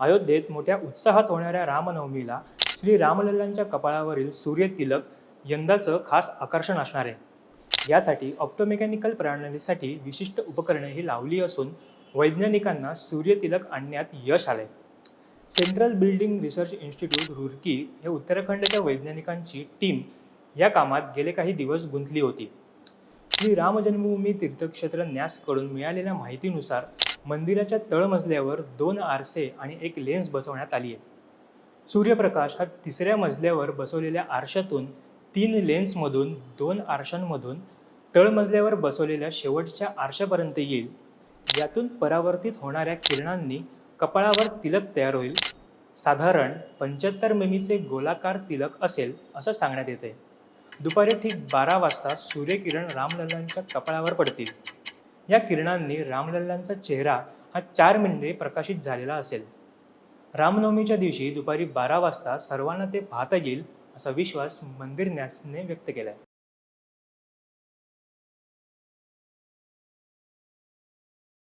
अयोध्येत मोठ्या उत्साहात होणाऱ्या रामनवमीला श्री रामलल्लांच्या कपाळावरील सूर्य तिलक यंदाचं खास आकर्षण असणार आहे. यासाठी ऑप्टोमेकॅनिकल प्रणालीसाठी विशिष्ट उपकरणेही लावली असून वैज्ञानिकांना सूर्यतिलक आणण्यात यश आले central building research institute Roorkee हे उत्तराखंडच्या वैज्ञानिकांची टीम या कामात गेले काही दिवस गुंतली होती. श्री रामजन्मभूमी तीर्थक्षेत्र न्यासकडून मिळालेल्या माहितीनुसार मंदिराच्या तळमजल्यावर दोन आरसे आणि एक लेन्स बसवण्यात आली आहे. सूर्यप्रकाश हा तिसऱ्या मजल्यावर बसवलेल्या आरशातून तीन लेन्समधून दोन आरशांमधून तळमजल्यावर बसवलेल्या शेवटच्या आरशापर्यंत येईल. यातून परावर्तित होणाऱ्या किरणांनी कपाळावर तिलक तयार होईल. साधारण पंच्याहत्तर मिमीचे गोलाकार तिलक असेल असं सांगण्यात येते दुपारी ठीक बारा वाजता सूर्यकिरण रामलल्लांच्या कपाळावर पडतील. या किरणांनी रामलल्लांचा चेहरा हा चार मिनिटे प्रकाशित झालेला असेल. रामनवमीच्या दिवशी दुपारी बारा वाजता सर्वांना ते पाहता येईल असा विश्वास मंदिर न्यासने व्यक्त केला आहे